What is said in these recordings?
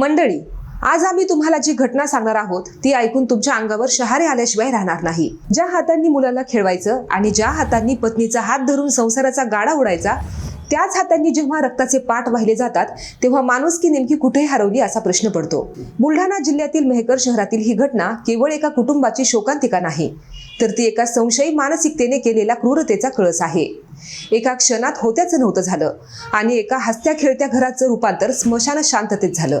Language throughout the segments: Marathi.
मंडळी आज आम्ही तुम्हाला जी घटना सांगणार आहोत ती ऐकून तुमच्या अंगावर शहारे आल्याशिवाय राहणार नाही. ज्या हातांनी मुलाला खेळवायचं आणि ज्या हातांनी पत्नीचा हात धरून संसाराचा गाडा उडायचा त्याच हातांनी जेव्हा रक्ताचे पाठ वाहिले जातात तेव्हा माणुसकी नेमकी कुठे हरवली असा प्रश्न पडतो. बुलढाणा जिल्ह्यातील मेहकर शहरातील ही घटना केवळ एका कुटुंबाची शोकांतिका नाही तर ती एका संशयी मानसिकतेने केलेला क्रूरतेचा कळस आहे. एका क्षणात होत्याचं नव्हतं झालं आणि एका हसत्या खेळत्या घराचं रूपांतर स्मशान शांततेत झालं.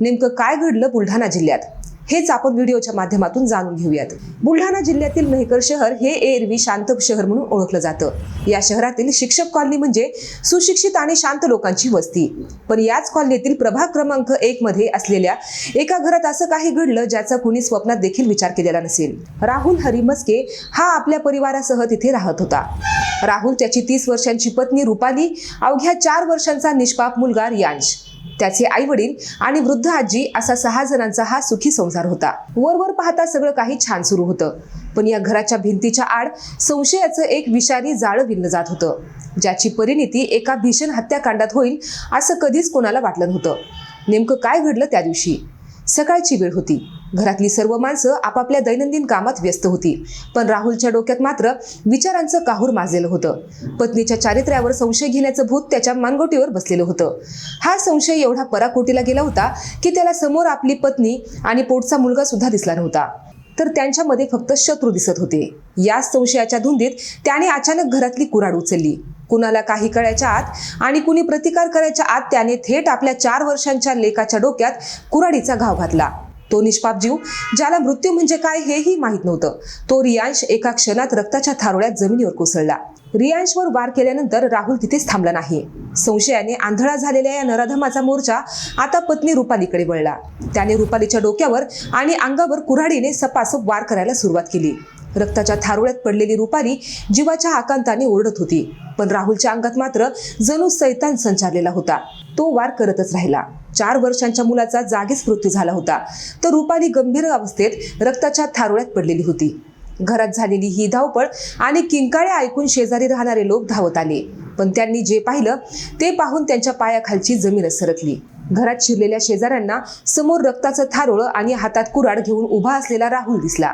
नेमकं काय घडलं बुलढाणा जिल्ह्यात? हेच आपण व्हिडिओच्या माध्यमातून जाणून घेऊयात. बुलढाणा जिल्ह्यातील मेहकर शहर हे एरवी शांत शहर म्हणून ओळखलं जातं. या शहरातील शिक्षक कॉलनी म्हणजे सुशिक्षित आणि शांत लोकांची वस्ती. पण याच कॉलनीतील प्रभाग क्रमांक एक मध्ये असलेल्या एका घरात असं काही घडलं ज्याचा कुणी स्वप्नात देखील विचार केलेला नसेल. राहुल हरी मस्के हा आपल्या परिवारासह तिथे राहत होता. राहुल त्याची तीस वर्षांची पत्नी रुपाली अवघ्या चार वर्षांचा निष्पाप मुलगा रियांश. त्याचे आई वडील आणि वृद्ध आजी असा सहा जणांचा हा सुखी संसार होता. वरवर पाहता सगळं काही छान सुरू होतं. पण या घराच्या भिंतीच्या आड संशयाचं एक विषारी जाळं विणलं जात होतं. ज्याची परिणिती एका भीषण हत्याकांडात होईल असं कधीच कोणाला वाटलं नव्हतं. नेमकं काय घडलं त्या दिवशी? सकाळची वेळ होती. घरातली सर्व माणसं आपापल्या दैनंदिन कामात व्यस्त होती. पण राहुलच्या डोक्यात मात्र विचारांचं काहूर माजलेलं होतं. पत्नीच्या चारित्र्यावर संशय घेण्याचं भूत त्याच्या मानगोटीवर बसलेलं होतं. हा संशय एवढा पराकोटीला गेला होता की त्याला समोर आपली पत्नी आणि पोटचा मुलगा सुद्धा दिसला नव्हता. तर त्यांच्यामध्ये फक्त शत्रू दिसत होते. याच संशयाच्या धुंदीत त्याने अचानक घरातली कुराड उचलली. कुणाला काही कळायच्या आत आणि कुणी प्रतिकार करायच्या आत त्याने थेट आपल्या चार वर्षांच्या लेकाच्या डोक्यात कुराडीचा घाव घातला. तो निष्पाप जीव ज्याला मृत्यू म्हणजे काय हेही माहीत नव्हतं. तो रियांश एका क्षणात रक्ताच्या थारोळ्यात जमिनीवर कोसळला. रियांशवर वार केल्यानंतर राहुल तिथेच थांबला नाही. संशयाने आंधळा झालेल्या या नराधमाचा मोर्चा आता पत्नी रुपालीकडे वळला. त्याने रुपालीच्या डोक्यावर आणि अंगावर कुऱ्हाडीने सपासप वार करायला सुरुवात केली. रक्ताच्या थारोळ्यात पडलेली रुपाली जीवाच्या आकांताने ओरडत होती. पण राहुलच्या अंगात मात्र जणू सैतान संचारलेला होता. तो वार करतच राहिला. चार वर्षांच्या मुलाचा जागीच मृत्यू झाला होता. तर रुपाली गंभीर अवस्थेत रक्ताच्या थारोळ्यात पडलेली होती. घरात झालेली ही धावपळ आणि किंकाळ्या ऐकून शेजारी राहणारे लोक धावत आले. पण त्यांनी जे पाहिलं ते पाहून त्यांच्या पायाखालची जमीन सरकली. घरात शिरलेल्या शेजाऱ्यांना समोर रक्ताचं थारोळं आणि हातात कुराड घेऊन उभा असलेला राहुल दिसला.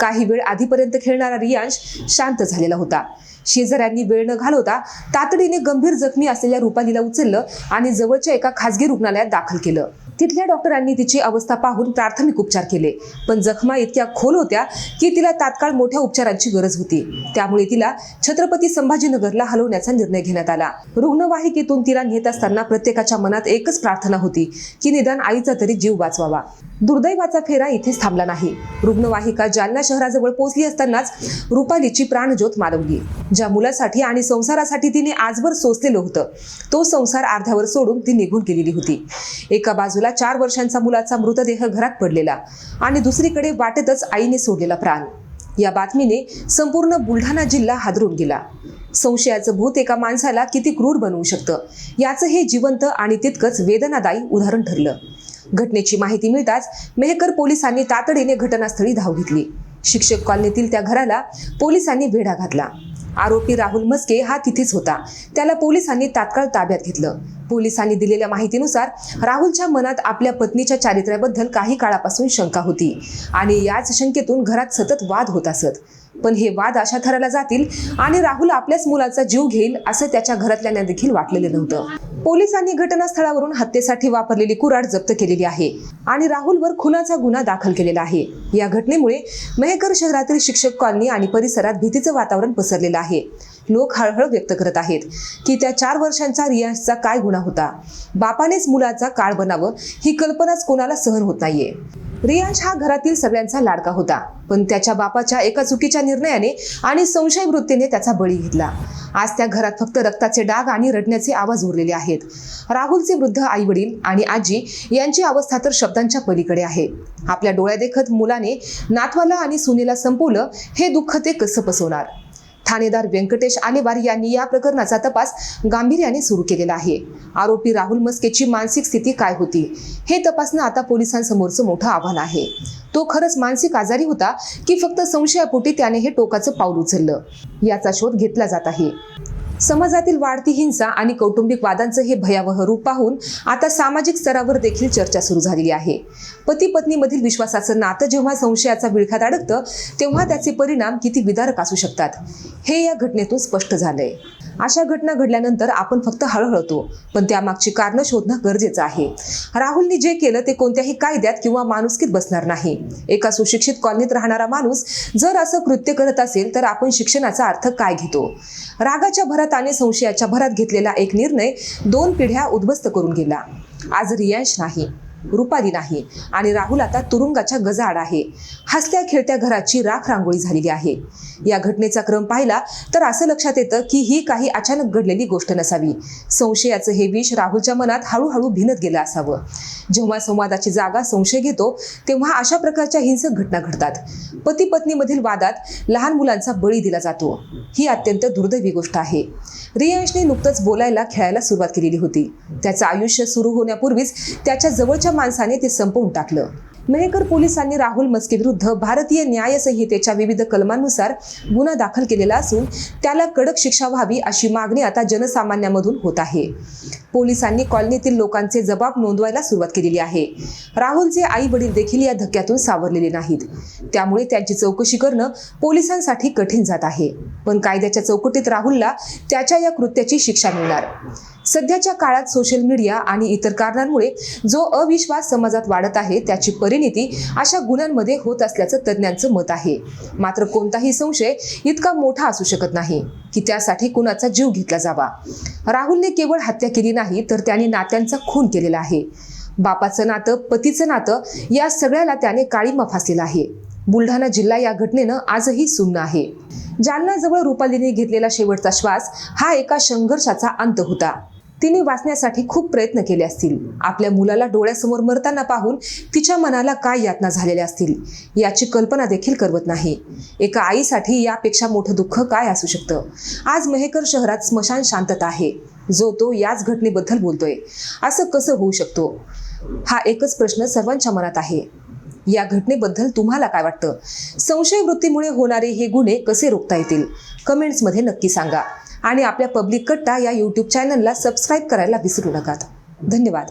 काही वेळ आधीपर्यंत खेळणारा रियांश शांत झालेला होता. शेजाऱ्यांनी वेळ न घालवता तातडीने गंभीर जखमी असलेल्या रुपालीला उचललं आणि जवळच्या एका खासगी रुग्णालयात दाखल केलं. तिथल्या डॉक्टरांनी तिची अवस्था पाहून प्राथमिक उपचार केले. पण जखमा इतक्या खोल होत्या की तिला तात्काळ मोठ्या उपचारांची गरज होती. त्यामुळे तिला छत्रपती संभाजीनगरला हलवण्याचा निर्णय घेण्यात आला. रुग्णवाहिकेतून तिला नेत असताना प्रत्येकाच्या मनात एकच प्रार्थना होती की निदान आईचा तरी जीव वाचवावा. दुर्दैवाचा फेरा इथेच थांबला नाही. रुग्णवाहिका जालना शहराजवळ पोहोचली असतानाच रुपालीची प्राणज्योत मालवली ज्या मुलासाठी आणि संसारासाठी तिने आजवर सोसलेलं होतं. तो संसार अर्ध्यावर सोडून ती निघून गेलेली होती. एका बाजूला चार वर्षांचा मुलाचा मृतदेह घरात पडलेला आणि दुसरीकडे वाटेतच आईने सोडलेला प्राण. या बातमीने संपूर्ण बुलढाणा जिल्हा हादरून गेला. संशयाचं भूत एका माणसाला किती क्रूर बनवू शकतं? याचं हे जिवंत आणि तितकंच वेदनादायी उदाहरण ठरलं. घटनेची माहिती मिळताच मेहकर पोलिसांनी तातडीने घटनास्थळी धाव घेतली. शिक्षक कॉलनीतील त्या घराला पोलिसांनी वेढा घातला. आरोपी राहुल मस्के हा तिथेच होता. त्याला पोलिसांनी तात्काळ ताब्यात घेतलं. पोलिसांनी दिलेल्या माहितीनुसार राहुलच्या मनात आपल्या पत्नीच्या चारित्र्याबद्दल काही काळापासून शंका होती. आणि याच शंकेतून घरात सतत वाद होत असत. पण हे वाद अशा थराला जातील आणि राहुल आपल्याच मुलाचा जीव घेईल असं त्याच्या घरातल्यांना देखील वाटलेलं नव्हतं. पोलिसांनी घटनास्थळावरून हत्येसाठी वापरलेली कुराड जप्त केलेली आहे आणि राहुलवर खुनाचा गुन्हा दाखल केलेला आहे. या घटनेमुळे मेहकर शहरातील शिक्षक कॉलनी आणि परिसरात भीतीचं वातावरण पसरलेलं आहे. लोक हळहळ व्यक्त करत आहेत की त्या चार वर्षांचा रियाजचा काय गुन्हा होता? बापानेच मुलाचा काळ बनावं ही कल्पनाच कोणाला सहन होत नाहीये. रियाज हा घरातील सगळ्यांचा लाडका होता पण त्याच्या बापाच्या एका चुकीच्या निर्णयाने आणि संशय वृत्तीने त्याचा बळी घेतला. आज त्या घरात फक्त रक्ताचे डाग आणि रडण्याचे आवाज उरलेले आहेत. राहुलचे वृद्ध आई वडील आणि आजी यांची अवस्था तर शब्दांच्या पलीकडे आहे. आपल्या डोळ्यादेखत मुलाने नातवाला आणि सुनेला संपवलं हे दुःख ते कसं पसवणार? ठाणेदार व्यंकटेश आलेवार यांनी या प्रकरणाचा तपास गांभीर्याने सुरू केलेला आहे. आरोपी राहुल मस्केची मानसिक स्थिती काय होती? हे तपासणं आता पोलिसांसमोरचं मोठं आव्हान आहे. तो खरंच मानसिक आजारी होता की फक्त संशयापोटी त्याने हे टोकाचं पाऊल उचललं? याचा शोध घेतला जात आहे. समाजातील वाढती हिंसा आणि कौटुंबिक वादांचं हे भयावह रूप पाहून आता सामाजिक स्तरावर देखील चर्चा सुरू झालेली आहे. पती पत्नीमधील विश्वासाचं नातं जेव्हा संशयाचा विळखात अडकतं तेव्हा त्याचे परिणाम किती विदारक असू शकतात हे या घटनेतून स्पष्ट झालंय. अशा घटना घडल्यानंतर आपण फक्त हळहळतो पण त्यामागची कारणं शोधणं गरजेचं आहे. राहुलने जे केलं ते कोणत्याही कायद्यात किंवा माणुसकीत बसणार नाही. एका सुशिक्षित कॉलनीत राहणारा माणूस जर असं कृत्य करत असेल तर आपण शिक्षणाचा अर्थ काय घेतो? रागाच्या भरात आणि संशयाच्या भरात घेतलेला एक निर्णय दोन पिढ्या उद्ध्वस्त करून गेला. आज रियांश नाही. रुपाली नाही. आणि राहुल आता तुरुंगाच्या गजाआड आहे. हसत्या खेळत्या घराची राख रांगोळी झालेली आहे. या घटनेचा क्रम पाहिला तर असं लक्षात येतं की ही काही अचानक घडलेली गोष्ट नसावी. संशयाचं हे विष राहुलच्या मनात हळूहळू भिनत गेलं असावं. जेव्हा संवादाची जागा संशय घेतो तेव्हा अशा प्रकारच्या हिंसक घटना घडतात. पती पत्नीमधील वादात लहान मुलांचा बळी दिला जातो. ही अत्यंत दुर्दैवी गोष्ट आहे. रियांशने नुकतंच बोलायला खेळायला सुरुवात केलेली होती. त्याचं आयुष्य सुरू होण्यापूर्वीच त्याच्या जवळच्या माणसाने ते संपवून टाकलं. मेहकर पोलिसांनी राहुल मस्के विरुद्ध भारतीय न्याय संहितेच्या विविध कलमांनुसार गुन्हा दाखल केलेला असून त्याला कडक शिक्षा व्हावी अशी मागणी आता जनसामान्यामधून होत आहे. पोलिसांनी कॉलनीतील लोकांचे जबाब नोंदवायला सुरुवात केलेली आहे. राहुलचे आई वडील देखील या धक्क्यातून सावरलेले नाहीत. त्यामुळे त्यांची चौकशी करणं पोलिसांसाठी कठीण जात आहे. पण कायद्याच्या चौकटीत राहुलला त्याच्या या कृत्याची शिक्षा मिळणार. सध्याच्या काळात सोशल मीडिया आणि इतर कारणांमुळे जो अविश्वास समाजात वाढत आहे त्याची परिणिती अशा गुन्ह्यांमध्ये होत असल्याचं तज्ज्ञांचं मत आहे. मात्र कोणताही संशय इतका मोठा असू शकत नाही की त्यासाठी कुणाचा जीव घेतला जावा. राहुलने केवळ हत्या केली नाही तर त्याने नात्यांचा खून केलेला आहे. बापाचं नातं पतीचं नातं या सगळ्याला त्याने काळीमा फासलेला आहे. बुलढाणा जिल्हा या घटनेनं आजही सुन्न आहे. जालनाजवळ रुपालीने घेतलेला शेवटचा श्वास हा एका संघर्षाचा अंत होता. तिने वाचण्यासाठी खूप प्रयत्न केले असतील. आपल्या मुलाला डोळ्यासमोर मरताना पाहून तिच्या मनाला काय यातना झालेल्या असतील याची कल्पना देखील करवत नाही. एका आईसाठी यापेक्षा मोठं दुःख काय असू शकतं? आज मेहकर शहरात स्मशान शांतता आहे. जो तो याच घटनेबद्दल बोलतोय. असं कसं होऊ शकतो? हा एकच प्रश्न सर्वांच्या मनात आहे. या घटनेबद्दल तुम्हाला काय वाटतं? संशय वृत्तीमुळे होणारे हे गुन्हे कसे रोखता येतील? कमेंट्समध्ये नक्की सांगा. आणि आपल्या पब्लिक कट्टा या यूट्यूब चॅनलला सबस्क्राईब करायला विसरू नका. धन्यवाद.